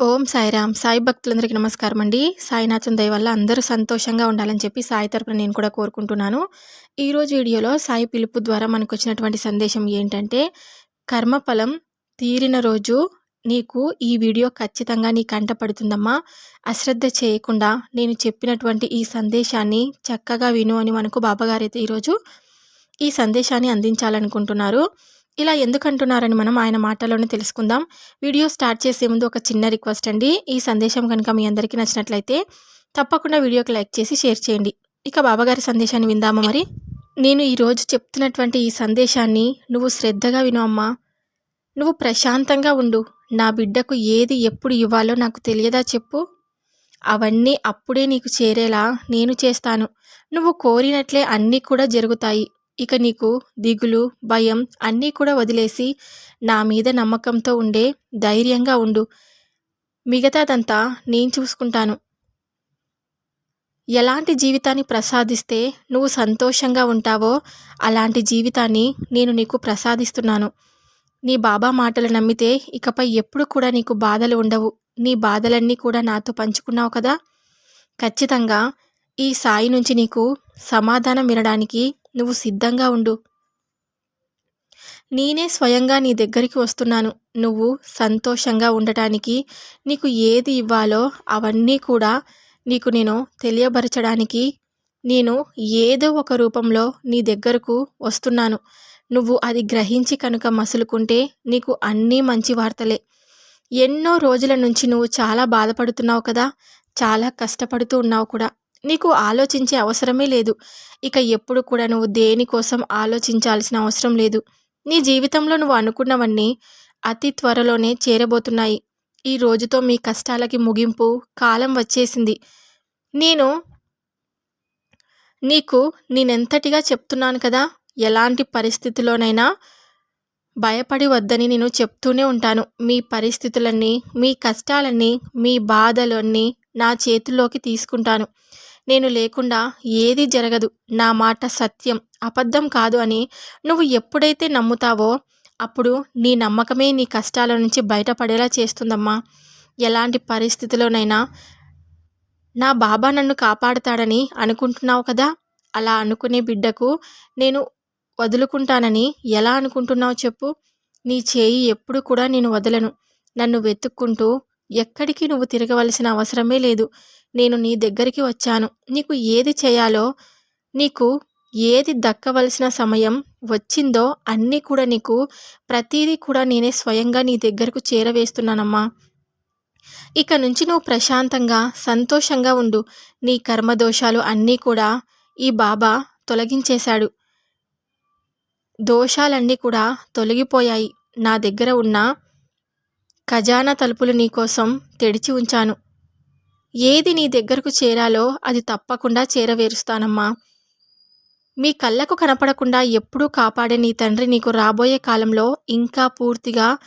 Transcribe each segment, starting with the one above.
ఓం సాయిరామ్. సాయి భక్తులందరికీ నమస్కారం అండి సాయినాథం దయ వల్ల అందరూ సంతోషంగా ఉండాలని చెప్పి సాయి తరపున నేను కూడా కోరుకుంటున్నాను. ఈరోజు వీడియోలో సాయి పిలుపు ద్వారా మనకు వచ్చినటువంటి సందేశం ఏంటంటే కర్మఫలం తీరిన రోజు నీకు ఈ వీడియో ఖచ్చితంగా నీ కంట పడుతుందమ్మా. అశ్రద్ధ చేయకుండా నేను చెప్పినటువంటి ఈ సందేశాన్ని చక్కగా విను అని మనకు బాబాగారైతే ఈరోజు ఈ సందేశాన్ని అందించాలనుకుంటున్నారు. ఇలా ఎందుకంటున్నారని మనం ఆయన మాటల్లోనే తెలుసుకుందాం. వీడియో స్టార్ట్ చేసే ముందు ఒక చిన్న రిక్వెస్ట్ అండి. ఈ సందేశం కనుక మీ అందరికీ నచ్చినట్లయితే తప్పకుండా వీడియోకి లైక్ చేసి షేర్ చేయండి. ఇక బాబాగారి సందేశాన్ని విందామా మరి? నేను ఈరోజు చెప్తున్నటువంటి ఈ సందేశాన్ని నువ్వు శ్రద్ధగా విను అమ్మా. నువ్వు ప్రశాంతంగా ఉండు. నా బిడ్డకు ఏది ఎప్పుడు ఇవ్వాలో నాకు తెలియదా చెప్పు. అవన్నీ అప్పుడే నీకు చేరేలా నేను చేస్తాను. నువ్వు కోరినట్లే అన్నీ కూడా జరుగుతాయి. ఇక నీకు దిగులు భయం అన్నీ కూడా వదిలేసి నా మీద నమ్మకంతో ఉండే ధైర్యంగా ఉండు. మిగతాదంతా నేను చూసుకుంటాను. ఎలాంటి జీవితాన్ని ప్రసాదిస్తే నువ్వు సంతోషంగా ఉంటావో అలాంటి జీవితాన్ని నేను నీకు ప్రసాదిస్తున్నాను. నీ బాబా మాటలు నమ్మితే ఇకపై ఎప్పుడు కూడా నీకు బాధలు ఉండవు. నీ బాధలన్నీ కూడా నాతో పంచుకున్నావు కదా? ఖచ్చితంగా ఈ సాయి నుంచి నీకు సమాధానం వినడానికి నువ్వు సిద్ధంగా ఉండు. నేనే స్వయంగా నీ దగ్గరికి వస్తున్నాను. నువ్వు సంతోషంగా ఉండటానికి నీకు ఏది ఇవ్వాలో అవన్నీ కూడా నీకు నేను తెలియబరచడానికి నేను ఏదో ఒక రూపంలో నీ దగ్గరకు వస్తున్నాను. నువ్వు అది గ్రహించి కనుక మసులుకుంటే నీకు అన్నీ మంచి వార్తలే. ఎన్నో రోజుల నుంచి నువ్వు చాలా బాధపడుతున్నావు కదా? చాలా కష్టపడుతూ ఉన్నావు కూడా. నీకు ఆలోచించే అవసరమే లేదు. ఇక ఎప్పుడు కూడా నువ్వు దేనికోసం ఆలోచించాల్సిన అవసరం లేదు. నీ జీవితంలో నువ్వు అనుకున్నవన్నీ అతి త్వరలోనే చేరబోతున్నాయి. ఈ రోజుతో మీ కష్టాలకి ముగింపు కాలం వచ్చేసింది. నేను నీకు నేనెంతటిగా చెప్తున్నాను కదా ఎలాంటి పరిస్థితిలోనైనా భయపడి వద్దని నేను చెప్తూనే ఉంటాను. మీ పరిస్థితులన్నీ మీ కష్టాలన్నీ మీ బాధలన్నీ నా చేతుల్లోకి తీసుకుంటాను. నేను లేకుండా ఏది జరగదు. నా మాట సత్యం అబద్ధం కాదు అని నువ్వు ఎప్పుడైతే నమ్ముతావో అప్పుడు నీ నమ్మకమే నీ కష్టాల నుంచి బయటపడేలా చేస్తుందమ్మా. ఎలాంటి పరిస్థితిలోనైనా నా బాబా నన్ను కాపాడుతాడని అనుకుంటున్నావు కదా? అలా అనుకునే బిడ్డకు నేను వదులుకుంటానని ఎలా అనుకుంటున్నావు చెప్పు? నీ చేయి ఎప్పుడు కూడా నేను వదలను. నన్ను వెతుక్కుంటూ ఎక్కడికి నువ్వు తిరగవలసిన అవసరమే లేదు. నేను నీ దగ్గరికి వచ్చాను. నీకు ఏది చేయాలో నీకు ఏది దక్కవలసిన సమయం వచ్చిందో అన్నీ కూడా నీకు ప్రతీదీ కూడా నేనే స్వయంగా నీ దగ్గరకు చేరవేస్తున్నానమ్మా. ఇక నుంచి నువ్వు ప్రశాంతంగా సంతోషంగా ఉండు. నీ కర్మదోషాలు అన్నీ కూడా ఈ బాబా తొలగించేశాడు. దోషాలన్నీ కూడా తొలగిపోయాయి. నా దగ్గర ఉన్న ఖజానా తలుపులు నీకోసం తెడిచి ఉంచాను. ఏది నీ దగ్గరకు చేరాలో అది తప్పకుండా చేరవేరుస్తానమ్మా. మీ కళ్ళకు కనపడకుండా ఎప్పుడూ కాపాడే నీ తండ్రి నీకు రాబోయే కాలంలో ఇంకా పూర్తిగా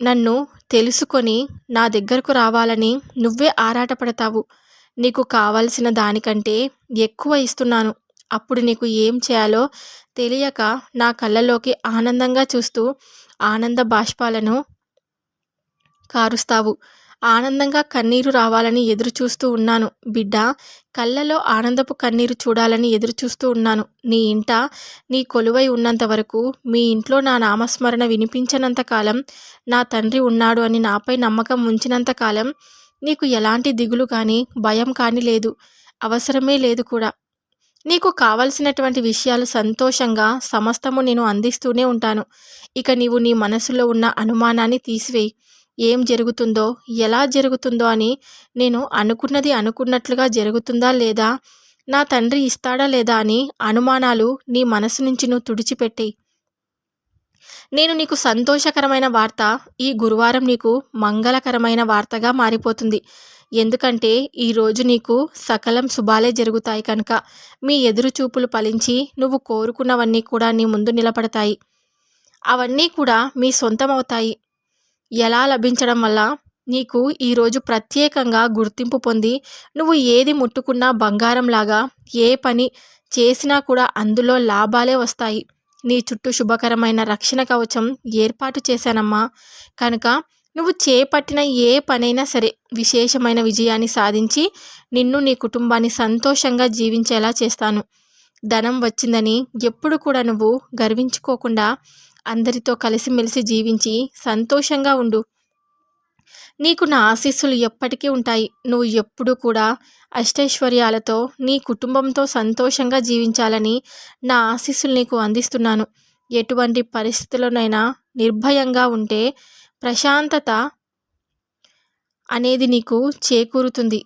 నన్ను తెలుసుకొని నా దగ్గరకు రావాలని నువ్వే ఆరాటపడతావు. నీకు కావలసిన దానికంటే ఎక్కువ ఇస్తున్నాను. అప్పుడు నీకు ఏం చేయాలో తెలియక నా కళ్ళలోకి ఆనందంగా చూస్తూ ఆనంద బాష్పాలను కారుస్తావు. ఆనందంగా కన్నీరు రావాలని ఎదురు చూస్తూ ఉన్నాను. బిడ్డ కళ్ళలో ఆనందపు కన్నీరు చూడాలని ఎదురు చూస్తూ ఉన్నాను. నీ ఇంట నీ కొలువై ఉన్నంత వరకు మీ ఇంట్లో నా నామస్మరణ వినిపించనంత కాలం నా తండ్రి ఉన్నాడు అని నాపై నమ్మకం ఉంచినంత కాలం నీకు ఎలాంటి దిగులు కానీ భయం కానీ లేదు అవసరమే లేదు కూడా. నీకు కావలసినటువంటి విషయాలు సంతోషంగా సమస్తము నేను అందిస్తూనే ఉంటాను. ఇక నీవు నీ మనసులో ఉన్న అనుమానాన్ని తీసివేయి. ఏం జరుగుతుందో ఎలా జరుగుతుందో అని నేను అనుకున్నది అనుకున్నట్లుగా జరుగుతుందా లేదా నా తండ్రి ఇస్తాడా లేదా అని అనుమానాలు నీ మనసు నుంచి నువ్వు తుడిచిపెట్టి. నేను నీకు సంతోషకరమైన వార్త ఈ గురువారం నీకు మంగళకరమైన వార్తగా మారిపోతుంది. ఎందుకంటే ఈరోజు నీకు సకలం శుభాలే జరుగుతాయి కనుక మీ ఎదురు చూపులు ఫలించి నువ్వు కోరుకున్నవన్నీ కూడా నీ ముందు నిలబడతాయి. అవన్నీ కూడా మీ సొంతమవుతాయి. ఎలా లభించడం వల్ల నీకు ఈరోజు ప్రత్యేకంగా గుర్తింపు పొంది నువ్వు ఏది ముట్టుకున్నా బంగారంలాగా ఏ పని చేసినా కూడా అందులో లాభాలే వస్తాయి. నీ చుట్టూ శుభకరమైన రక్షణ కవచం ఏర్పాటు చేశానమ్మా. కనుక నువ్వు చేపట్టిన ఏ పనైనా సరే విశేషమైన విజయాన్ని సాధించి నిన్ను నీ కుటుంబాన్ని సంతోషంగా జీవించేలా చేస్తాను. ధనం వచ్చిందని ఎప్పుడు కూడా నువ్వు గర్వించుకోకుండా అందరితో కలిసిమెలిసి జీవించి సంతోషంగా ఉండు. నీకు నా ఆశీస్సులు ఎప్పటికీ ఉంటాయి. నువ్వు ఎప్పుడూ కూడా అష్టైశ్వర్యాలతో నీ కుటుంబంతో సంతోషంగా జీవించాలని నా ఆశీస్సులు నీకు అందిస్తున్నాను. ఎటువంటి పరిస్థితుల్లోనైనా నిర్భయంగా ఉంటే ప్రశాంతత అనేది నీకు చేకూరుతుంది.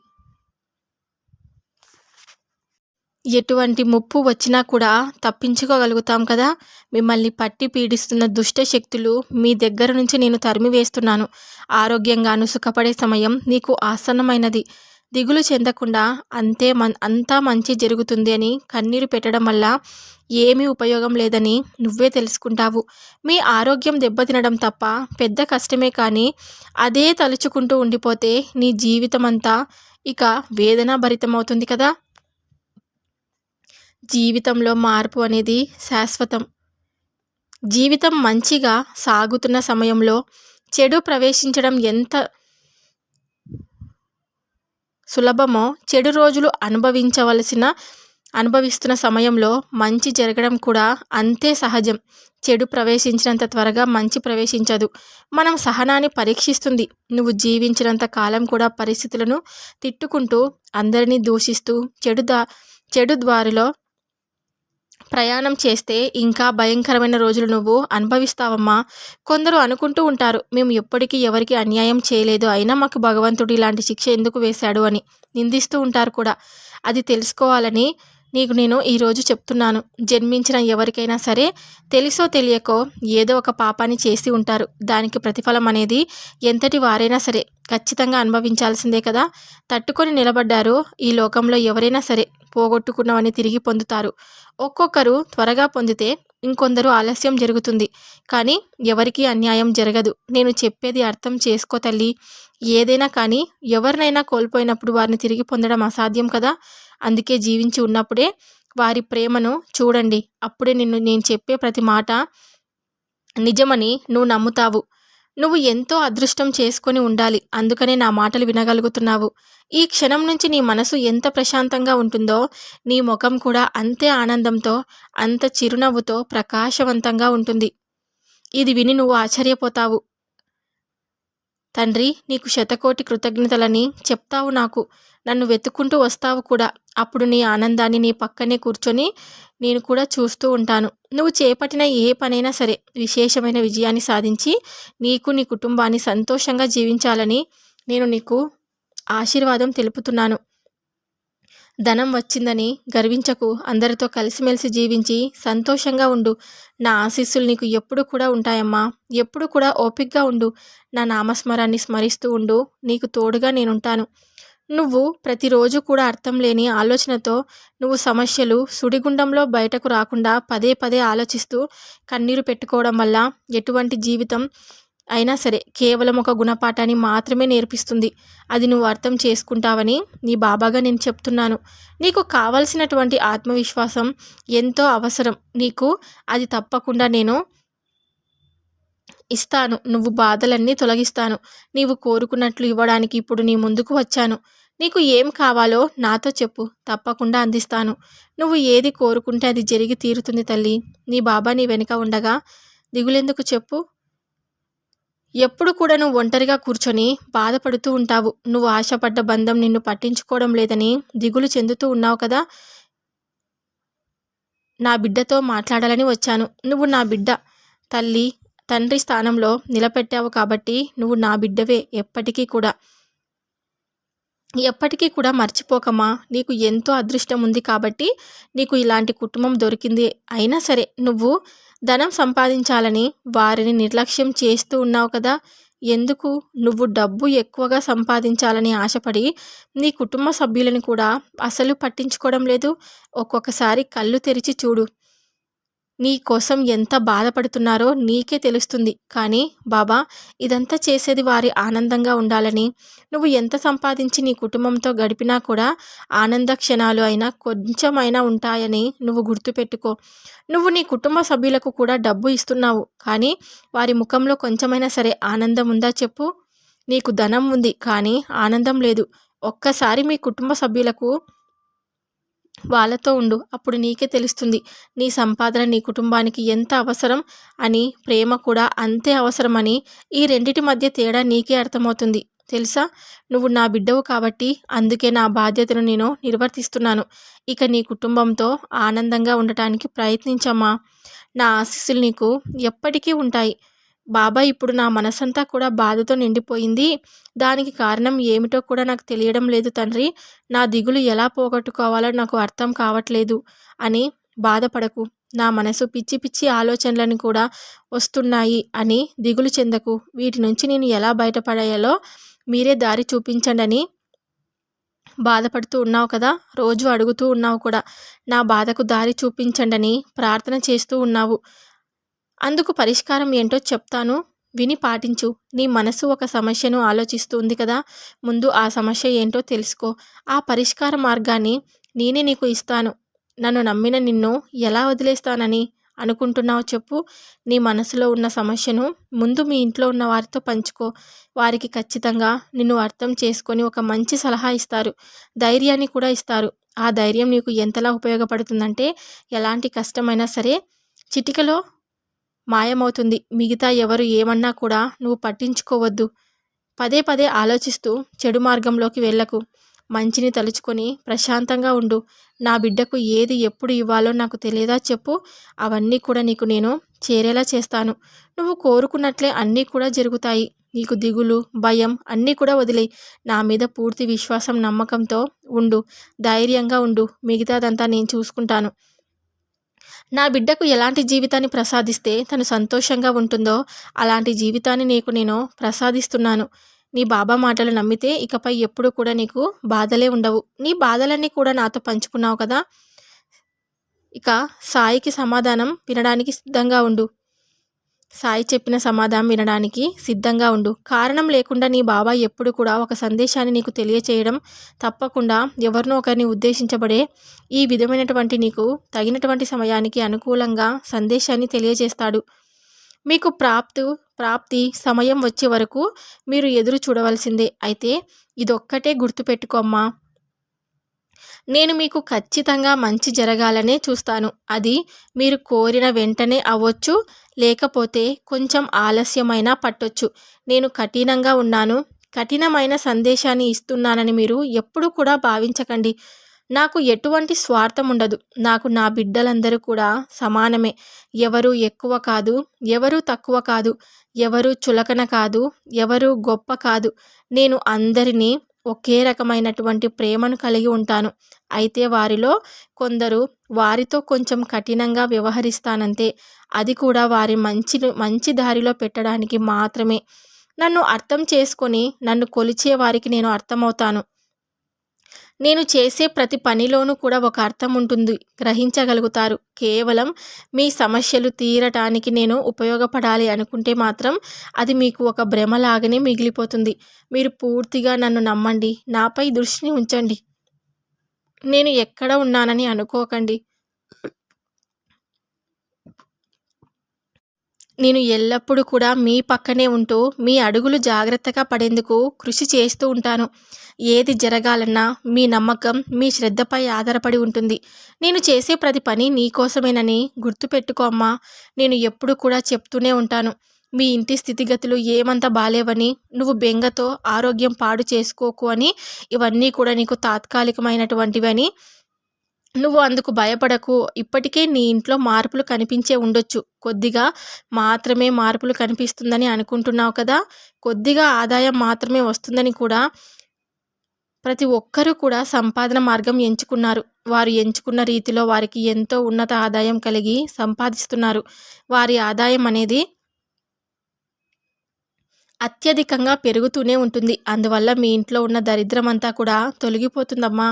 ఎటువంటి ముప్పు వచ్చినా కూడా తప్పించుకోగలుగుతాం కదా? మిమ్మల్ని పట్టి పీడిస్తున్న దుష్ట శక్తులు మీ దగ్గర నుంచి నేను తరిమి వేస్తున్నాను. ఆరోగ్యంగాను సుఖపడే సమయం నీకు ఆసన్నమైనది. దిగులు చెందకుండా అంతే మన్ అంతా మంచి జరుగుతుంది అని కన్నీరు పెట్టడం వల్ల ఏమీ ఉపయోగం లేదని నువ్వే తెలుసుకుంటావు. మీ ఆరోగ్యం దెబ్బతినడం తప్ప పెద్ద కష్టమే కానీ అదే తలుచుకుంటూ ఉండిపోతే నీ జీవితం అంతా ఇక వేదన భరితమవుతుంది కదా? జీవితంలో మార్పు అనేది శాశ్వతం. జీవితం మంచిగా సాగుతున్న సమయంలో చెడు ప్రవేశించడం ఎంత సులభమో చెడు రోజులు అనుభవించవలసిన అనుభవిస్తున్న సమయంలో మంచి జరగడం కూడా అంతే సహజం. చెడు ప్రవేశించినంత త్వరగా మంచి ప్రవేశించదు. మనం సహనాన్ని పరీక్షిస్తుంది. నువ్వు జీవించినంత కాలం కూడా పరిస్థితులను తిట్టుకుంటూ అందరినీ దూషిస్తూ చెడు దా చెడు ద్వారిలో ప్రయాణం చేస్తే ఇంకా భయంకరమైన రోజులు నువ్వు అనుభవిస్తావమ్మా. కొందరు అనుకుంటూ ఉంటారు మేము ఎప్పటికీ ఎవరికి అన్యాయం చేయలేదు. అయినా మాకు భగవంతుడు ఇలాంటి శిక్ష ఎందుకు వేశాడు? అని నిందిస్తూ ఉంటారు కూడా. అది తెలుసుకోవాలని నీకు నేను ఈరోజు చెప్తున్నాను. జన్మించిన ఎవరికైనా సరే తెలుసో తెలియకో ఏదో ఒక పాపాన్ని చేసి ఉంటారు. దానికి ప్రతిఫలం అనేది ఎంతటి వారైనా సరే ఖచ్చితంగా అనుభవించాల్సిందే కదా. తట్టుకొని నిలబడ్డారు. ఈ లోకంలో ఎవరైనా సరే పోగొట్టుకున్నవని తిరిగి పొందుతారు. ఒక్కొక్కరు త్వరగా పొందితే ఇంకొందరు ఆలస్యం జరుగుతుంది. కానీ ఎవరికీ అన్యాయం జరగదు. నేను చెప్పేది అర్థం చేసుకో తల్లి. ఏదైనా కానీ ఎవరినైనా కోల్పోయినప్పుడు వారిని తిరిగి పొందడం అసాధ్యం కదా. అందుకే జీవించి ఉన్నప్పుడే వారి ప్రేమను చూడండి. అప్పుడే నిన్ను నేను చెప్పే ప్రతి మాట నిజమని నువ్వు నమ్ముతావు. నువ్వు ఎంతో అదృష్టం చేసుకొని ఉండాలి. అందుకనే నా మాటలు వినగలుగుతున్నావు. ఈ క్షణం నుంచి నీ మనసు ఎంత ప్రశాంతంగా ఉంటుందో నీ ముఖం కూడా అంతే ఆనందంతో అంత చిరునవ్వుతో ప్రకాశవంతంగా ఉంటుంది. ఇది విని నువ్వు ఆశ్చర్యపోతావు. తండ్రి నీకు శతకోటి కృతజ్ఞతలని చెప్తావు నాకు. నన్ను వెతుక్కుంటూ వస్తావు కూడా. అప్పుడు నీ ఆనందాన్ని నీ పక్కనే కూర్చొని నేను కూడా చూస్తూ ఉంటాను. నువ్వు చేపట్టిన ఏ పనైనా సరే విశేషమైన విజయాన్ని సాధించి నీకు నీ కుటుంబాన్ని సంతోషంగా జీవించాలని నేను నీకు ఆశీర్వాదం తెలుపుతున్నాను. ధనం వచ్చిందని గర్వించకు. అందరితో కలిసిమెలిసి జీవించి సంతోషంగా ఉండు. నా ఆశీస్సులు నీకు ఎప్పుడు కూడా ఉంటాయమ్మా. ఎప్పుడు కూడా ఓపిక్గా ఉండు. నా నామస్మరాన్ని స్మరిస్తూ ఉండు. నీకు తోడుగా నేనుంటాను. నువ్వు ప్రతిరోజు కూడా అర్థం లేని ఆలోచనతో నువ్వు సమస్యలు సుడిగుండంలో బయటకు రాకుండా పదే పదే ఆలోచిస్తూ కన్నీరు పెట్టుకోవడం వల్ల ఎటువంటి జీవితం అయినా సరే కేవలం ఒక గుణపాఠాన్ని మాత్రమే నేర్పిస్తుంది. అది నువ్వు అర్థం చేసుకుంటావని నీ బాబాగా నేను చెప్తున్నాను. నీకు కావలసినటువంటి ఆత్మవిశ్వాసం ఎంతో అవసరం. నీకు అది తప్పకుండా నేను ఇస్తాను. నువ్వు బాధలన్నీ తొలగిస్తాను. నీవు కోరుకున్నట్లు ఇవ్వడానికి ఇప్పుడు నీ ముందుకు వచ్చాను. నీకు ఏం కావాలో నాతో చెప్పు. తప్పకుండా అందిస్తాను. నువ్వు ఏది కోరుకుంటే అది జరిగి తీరుతుంది తల్లి. నీ బాబా నీ వెనుక ఉండగా దిగులెందుకు చెప్పు? ఎప్పుడు కూడా నువ్వు ఒంటరిగా కూర్చొని బాధపడుతూ ఉంటావు. నువ్వు ఆశపడ్డ బంధం నిన్ను పట్టించుకోవడం లేదని దిగులు చెందుతూ ఉన్నావు కదా? నా బిడ్డతో మాట్లాడాలని వచ్చాను. నువ్వు నా బిడ్డ. తల్లి తండ్రి స్థానంలో నిలబెట్టావు కాబట్టి నువ్వు నా బిడ్డవే ఎప్పటికీ కూడా. ఎప్పటికీ కూడా మర్చిపోకమ్మా. నీకు ఎంతో అదృష్టం ఉంది కాబట్టి నీకు ఇలాంటి కుటుంబం దొరికింది అయినా సరే నువ్వు ధనం సంపాదించాలని వారిని నిర్లక్ష్యం చేస్తూ ఉన్నావు కదా. ఎందుకు? నువ్వు డబ్బు ఎక్కువగా సంపాదించాలని ఆశపడి నీ కుటుంబ సభ్యులను కూడా అసలు పట్టించుకోవడం లేదు. ఒక్కొక్కసారి కళ్ళు తెరిచి చూడు. నీ కోసం ఎంత బాధపడుతున్నారో నీకే తెలుస్తుంది. కానీ బాబా ఇదంతా చేసేది వారి ఆనందంగా ఉండాలని. నువ్వు ఎంత సంపాదించి నీ కుటుంబంతో గడిపినా కూడా ఆనంద క్షణాలు అయినా కొంచెమైనా ఉంటాయని నువ్వు గుర్తుపెట్టుకో. నువ్వు నీ కుటుంబ సభ్యులకు కూడా డబ్బు ఇస్తున్నావు. కానీ వారి ముఖంలో కొంచెమైనా సరే ఆనందం ఉందా చెప్పు. నీకు ధనం ఉంది కానీ ఆనందం లేదు. ఒక్కసారి మీ కుటుంబ సభ్యులకు వాళ్ళతో ఉండు అప్పుడు నీకే తెలుస్తుంది. నీ సంపాదన నీ కుటుంబానికి ఎంత అవసరం అని ప్రేమ కూడా అంతే అవసరమని ఈ రెండిటి మధ్య తేడా నీకే అర్థమవుతుంది. తెలుసా? నువ్వు నా బిడ్డవు కాబట్టి అందుకే నా బాధ్యతను నేను నిర్వర్తిస్తున్నాను. ఇక నీ కుటుంబంతో ఆనందంగా ఉండటానికి ప్రయత్నించమ్మా. నా ఆశీస్సులు నీకు ఎప్పటికీ ఉంటాయి. బాబా ఇప్పుడు నా మనసంతా కూడా బాధతో నిండిపోయింది. దానికి కారణం ఏమిటో కూడా నాకు తెలియడం లేదు తండ్రి. నా దిగులు ఎలా పోగొట్టుకోవాలో నాకు అర్థం కావట్లేదు అని బాధపడకు. నా మనసు పిచ్చి పిచ్చి ఆలోచనలను కూడా వస్తున్నాయి అని దిగులు చెందకు. వీటి నుంచి నేను ఎలా బయటపడాలో మీరే దారి చూపించండి అని బాధపడుతూ ఉన్నావు కదా? రోజు అడుగుతూ ఉన్నావు కూడా. నా బాధకు దారి చూపించండి అని ప్రార్థన చేస్తూ ఉన్నావు. అందుకు పరిష్కారం ఏంటో చెప్తాను. విని పాటించు. నీ మనసు ఒక సమస్యను ఆలోచిస్తుంది కదా. ముందు ఆ సమస్య ఏంటో తెలుసుకో. ఆ పరిష్కార మార్గాన్ని నేనే నీకు ఇస్తాను. నన్ను నమ్మిన నిన్ను ఎలా వదిలేస్తానని అనుకుంటున్నావు చెప్పు. నీ మనసులో ఉన్న సమస్యను ముందు మీ ఇంట్లో ఉన్న వారితో పంచుకో. వారికి ఖచ్చితంగా నిన్ను అర్థం చేసుకొని ఒక మంచి సలహా ఇస్తారు. ధైర్యాన్ని కూడా ఇస్తారు. ఆ ధైర్యం నీకు ఎంతలా ఉపయోగపడుతుందంటే ఎలాంటి కష్టమైనా సరే చిటికలో మాయమవుతుంది. మిగతా ఎవరు ఏమన్నా కూడా నువ్వు పట్టించుకోవద్దు. పదే పదే ఆలోచిస్తూ చెడు మార్గంలోకి వెళ్ళకు. మంచిని తలుచుకొని ప్రశాంతంగా ఉండు. నా బిడ్డకు ఏది ఎప్పుడు ఇవ్వాలో నాకు తెలియదా చెప్పు. అవన్నీ కూడా నీకు నేను చేరేలా చేస్తాను. నువ్వు కోరుకున్నట్లే అన్నీ కూడా జరుగుతాయి. నీకు దిగులు భయం అన్నీ కూడా వదిలే నా మీద పూర్తి విశ్వాసం నమ్మకంతో ఉండు. ధైర్యంగా ఉండు. మిగతాదంతా నేను చూసుకుంటాను. నా బిడ్డకు ఎలాంటి జీవితాన్ని ప్రసాదిస్తే తను సంతోషంగా ఉంటుందో అలాంటి జీవితాన్ని నీకు నేను ప్రసాదిస్తున్నాను. నీ బాబా మాటలు నమ్మితే ఇకపై ఎప్పుడు కూడా నీకు బాధలే ఉండవు. నీ బాధలన్నీ కూడా నాతో పంచుకున్నావు కదా. ఇక సాయికి సమాధానం వినడానికి సిద్ధంగా ఉండు. సాయి చెప్పిన సమాధానం వినడానికి సిద్ధంగా ఉండు. కారణం లేకుండా నీ బాబా ఎప్పుడు కూడా ఒక సందేశాన్ని నీకు తెలియచేయడం తప్పకుండా ఎవరినో ఒకరిని ఉద్దేశించబడే ఈ విధమైనటువంటి నీకు తగినటువంటి సమయానికి అనుకూలంగా సందేశాన్ని తెలియజేస్తాడు. మీకు ప్రాప్తు ప్రాప్తి సమయం వచ్చే వరకు మీరు ఎదురు చూడవలసిందే. అయితే ఇదొక్కటే గుర్తుపెట్టుకోమ్మా నేను మీకు ఖచ్చితంగా మంచి జరగాలనే చూస్తాను. అది మీరు కోరిన వెంటనే అవ్వచ్చు లేకపోతే కొంచెం ఆలస్యమైనా పట్టొచ్చు. నేను కఠినంగా ఉన్నాను. కఠినమైన సందేశాన్ని ఇస్తున్నానని మీరు ఎప్పుడూ కూడా భావించకండి. నాకు ఎటువంటి స్వార్థం ఉండదు. నాకు నా బిడ్డలందరూ కూడా సమానమే. ఎవరు ఎక్కువ కాదు ఎవరు తక్కువ కాదు ఎవరు చులకన కాదు ఎవరు గొప్ప కాదు. నేను అందరినీ ఒకే రకమైనటువంటి ప్రేమను కలిగి ఉంటాను. అయితే వారిలో కొందరు వారితో కొంచెం కఠినంగా వ్యవహరిస్తానంతే. అది కూడా వారి మంచి మంచి దారిలో పెట్టడానికి మాత్రమే. నన్ను అర్థం చేసుకొని నన్ను కొలిచే వారికి నేను అర్థమవుతాను. నేను చేసే ప్రతి పనిలోనూ కూడా ఒక అర్థం ఉంటుంది. గ్రహించగలుగుతారు. కేవలం మీ సమస్యలు తీరటానికి నేను ఉపయోగపడాలి అనుకుంటే మాత్రం అది మీకు ఒక భ్రమలాగానే మిగిలిపోతుంది. మీరు పూర్తిగా నన్ను నమ్మండి. నాపై దృష్టిని ఉంచండి. నేను ఎక్కడ ఉన్నానని అనుకోకండి. నేను ఎల్లప్పుడూ కూడా మీ పక్కనే ఉంటూ మీ అడుగులు జాగ్రత్తగా పడేందుకు కృషి చేస్తూ ఉంటాను. ఏది జరగాలన్నా మీ నమ్మకం మీ శ్రద్ధపై ఆధారపడి ఉంటుంది. నేను చేసే ప్రతి పని నీకోసమేనని గుర్తుపెట్టుకో అమ్మా. నేను ఎప్పుడు కూడా చెప్తూనే ఉంటాను. మీ ఇంటి స్థితిగతులు ఏమంత బాలేవని నువ్వు బెంగతో ఆరోగ్యం పాడు చేసుకోకు అని ఇవన్నీ కూడా నీకు తాత్కాలికమైనటువంటివని నువ్వు అందుకు భయపడకు. ఇప్పటికే నీ ఇంట్లో మార్పులు కనిపించే ఉండొచ్చు. కొద్దిగా మాత్రమే మార్పులు కనిపిస్తుందని అనుకుంటున్నావు కదా? కొద్దిగా ఆదాయం మాత్రమే వస్తుందని కూడా ప్రతి ఒక్కరూ కూడా సంపాదన మార్గం ఎంచుకున్నారు. వారు ఎంచుకున్న రీతిలో వారికి ఎంతో ఉన్నత ఆదాయం కలిగి సంపాదిస్తున్నారు. వారి ఆదాయం అనేది అత్యధికంగా పెరుగుతూనే ఉంటుంది. అందువల్ల మీ ఇంట్లో ఉన్న దరిద్రం అంతా కూడా తొలగిపోతుందమ్మా.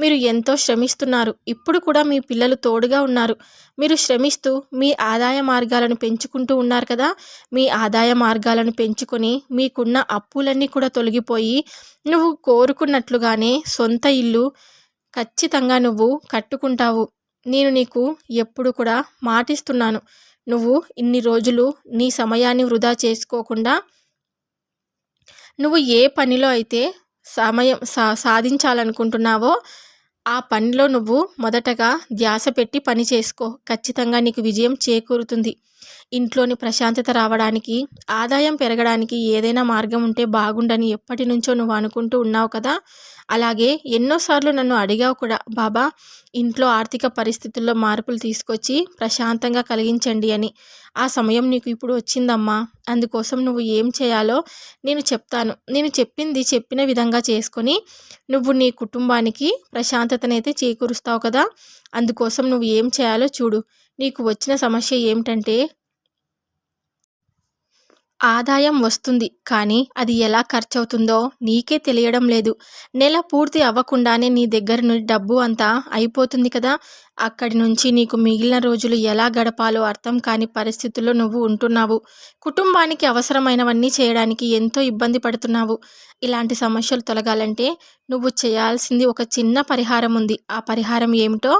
మీరు ఎంతో శ్రమిస్తున్నారు. ఇప్పుడు కూడా మీ పిల్లలు తోడుగా ఉన్నారు. మీరు శ్రమిస్తూ మీ ఆదాయ మార్గాలను పెంచుకుంటూ ఉన్నారు కదా. మీ ఆదాయ మార్గాలను పెంచుకొని మీకున్న అప్పులన్నీ కూడా తొలగిపోయి నువ్వు కోరుకున్నట్లుగానే సొంత ఇల్లు ఖచ్చితంగా నువ్వు కట్టుకుంటావు. నేను నీకు ఎప్పుడు కూడా మాటిస్తున్నాను. నువ్వు ఇన్ని రోజులు నీ సమయాన్ని వృధా చేసుకోకుండా నువ్వు ఏ పనిలో అయితే సమయం సా సాధించాలనుకుంటున్నావో ఆ పనిలో నువ్వు మొదటగా ధ్యాస పెట్టి పని చేసుకో. ఖచ్చితంగా నీకు విజయం చేకూరుతుంది. ఇంట్లోని ప్రశాంతత రావడానికి ఆదాయం పెరగడానికి ఏదైనా మార్గం ఉంటే బాగుండని ఎప్పటి నుంచో నువ్వు అనుకుంటూ ఉన్నావు కదా అలాగే ఎన్నోసార్లు నన్ను అడిగావు కూడా బాబా ఇంట్లో ఆర్థిక పరిస్థితుల్లో మార్పులు తీసుకొచ్చి ప్రశాంతంగా కలిగించండి అని. ఆ సమయం నీకు ఇప్పుడు వచ్చిందమ్మా. అందుకోసం నువ్వు ఏం చేయాలో నేను చెప్తాను. నేను చెప్పింది చెప్పిన విధంగా చేసుకొని నువ్వు నీ కుటుంబానికి ప్రశాంతతనైతే చేకూరుస్తావు కదా. అందుకోసం నువ్వు ఏం చేయాలో చూడు. నీకు వచ్చిన సమస్య ఏమిటంటే ఆదాయం వస్తుంది. కానీ అది ఎలా ఖర్చవుతుందో నీకే తెలియడం లేదు. నెల పూర్తి అవ్వకుండానే నీ దగ్గర నుండి డబ్బు అంతా అయిపోతుంది కదా. అక్కడి నుంచి నీకు మిగిలిన రోజులు ఎలా గడపాలో అర్థం కాని పరిస్థితుల్లో నువ్వు ఉంటున్నావు. కుటుంబానికి అవసరమైనవన్నీ చేయడానికి ఎంతో ఇబ్బంది పడుతున్నావు. ఇలాంటి సమస్యలు తొలగాలంటే నువ్వు చేయాల్సింది ఒక చిన్న పరిహారం ఉంది. ఆ పరిహారం ఏమిటో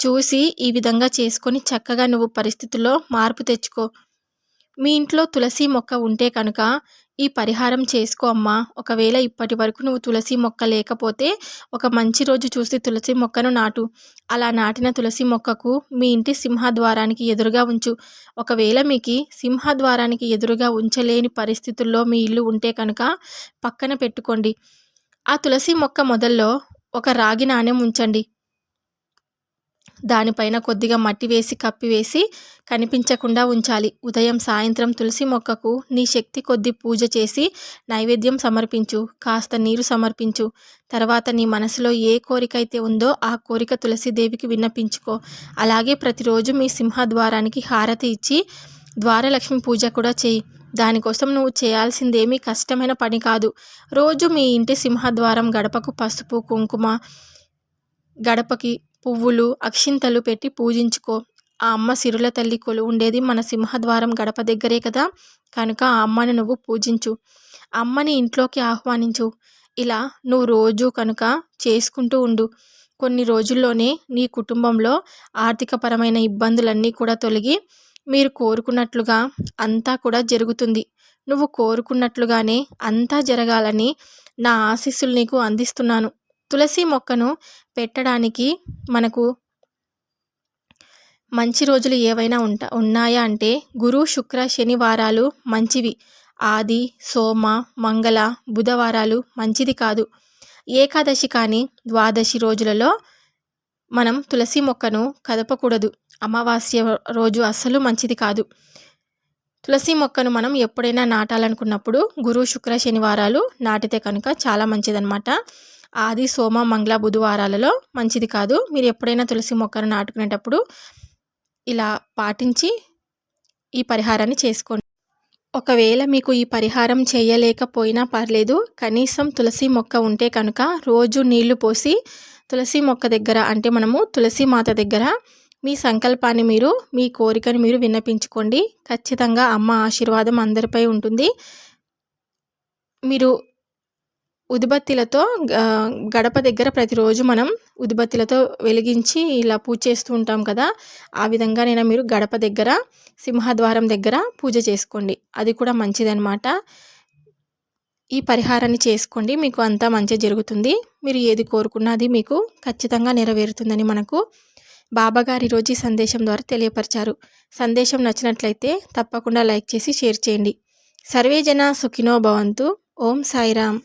చూసి ఈ విధంగా చేసుకొని చక్కగా నువ్వు పరిస్థితుల్లో మార్పు తెచ్చుకో. మీ ఇంట్లో తులసి మొక్క ఉంటే కనుక ఈ పరిహారం చేసుకో అమ్మా. ఒకవేళ ఇప్పటి వరకు నువ్వు తులసి మొక్క లేకపోతే ఒక మంచి రోజు చూసి తులసి మొక్కను నాటు. అలా నాటిన తులసి మొక్కకు మీ ఇంటి సింహద్వారానికి ఎదురుగా ఉంచు. ఒకవేళ మీకు సింహద్వారానికి ఎదురుగా ఉంచలేని పరిస్థితుల్లో మీ ఇల్లు ఉంటే కనుక పక్కన పెట్టుకోండి. ఆ తులసి మొక్క మొదల్లో ఒక రాగి నాణ్యం ఉంచండి. దానిపైన కొద్దిగా మట్టి వేసి కప్పివేసి కనిపించకుండా ఉంచాలి. ఉదయం సాయంత్రం తులసి మొక్కకు నీ శక్తి కొద్ది పూజ చేసి నైవేద్యం సమర్పించు. కాస్త నీరు సమర్పించు. తర్వాత నీ మనసులో ఏ కోరిక అయితే ఉందో ఆ కోరిక తులసిదేవికి విన్నపించుకో. అలాగే ప్రతిరోజు మీ సింహద్వారానికి హారతి ఇచ్చి ద్వారలక్ష్మి పూజ కూడా చేయి. దానికోసం నువ్వు చేయాల్సిందేమీ కష్టమైన పని కాదు. రోజు మీ ఇంటి సింహద్వారం గడపకు పసుపు కుంకుమ గడపకి పువ్వులు అక్షింతలు పెట్టి పూజించుకో. ఆ అమ్మ సిరుల తల్లి కొలు ఉండేది మన సింహద్వారం గడప దగ్గరే కదా? కనుక ఆ అమ్మని నువ్వు పూజించు. అమ్మని ఇంట్లోకి ఆహ్వానించు. ఇలా నువ్వు రోజు కనుక చేసుకుంటూ ఉండు. కొన్ని రోజుల్లోనే నీ కుటుంబంలో ఆర్థికపరమైన ఇబ్బందులన్నీ కూడా తొలగి మీరు కోరుకున్నట్లుగా అంతా కూడా జరుగుతుంది. నువ్వు కోరుకున్నట్లుగానే అంతా జరగాలని నా ఆశీస్సులు నీకు అందిస్తున్నాను. తులసి మొక్కను పెట్టడానికి మనకు మంచి రోజులు ఏవైనా ఉంటా ఉన్నాయా అంటే గురు శుక్ర శనివారాలు మంచివి. ఆది సోమ మంగళ బుధవారాలు మంచిది కాదు. ఏకాదశి కానీ ద్వాదశి రోజులలో మనం తులసి మొక్కను కదపకూడదు. అమావాస్య రోజు అస్సలు మంచిది కాదు. తులసి మొక్కను మనం ఎప్పుడైనా నాటాలనుకున్నప్పుడు గురు శుక్ర శనివారాలు నాటితే కనుక చాలా మంచిదన్నమాట. ఆది సోమ మంగళ బుధవారాలలో మంచిది కాదు. మీరు ఎప్పుడైనా తులసి మొక్కను నాటుకునేటప్పుడు ఇలా పాటించి ఈ పరిహారాన్ని చేసుకోండి. ఒకవేళ మీకు ఈ పరిహారం చేయలేకపోయినా పర్లేదు. కనీసం తులసి మొక్క ఉంటే కనుక రోజు నీళ్ళు పోసి తులసి మొక్క దగ్గర అంటే మనము తులసి మాత దగ్గర మీ సంకల్పాన్ని మీరు మీ కోరికను మీరు విన్నపించుకోండి. ఖచ్చితంగా అమ్మ ఆశీర్వాదం అందరిపై ఉంటుంది. మీరు ఉదిబత్తిలతో గడప దగ్గర ప్రతిరోజు మనం ఉదిబత్తిలతో వెలిగించి ఇలా పూజ చేస్తూ ఉంటాం కదా ఆ విధంగా నేను మీరు గడప దగ్గర సింహద్వారం దగ్గర పూజ చేసుకోండి. అది కూడా మంచిదన్నమాట. ఈ పరిహారాన్ని చేసుకోండి. మీకు అంతా మంచి జరుగుతుంది. మీరు ఏది కోరుకున్నది మీకు ఖచ్చితంగా నెరవేరుతుందని మనకు బాబాగారు ఈరోజు ఈ సందేశం ద్వారా తెలియపరిచారు. సందేశం నచ్చినట్లయితే తప్పకుండా లైక్ చేసి షేర్ చేయండి. సర్వేజన సుఖినో భవంతు. ఓం సాయిరామ్.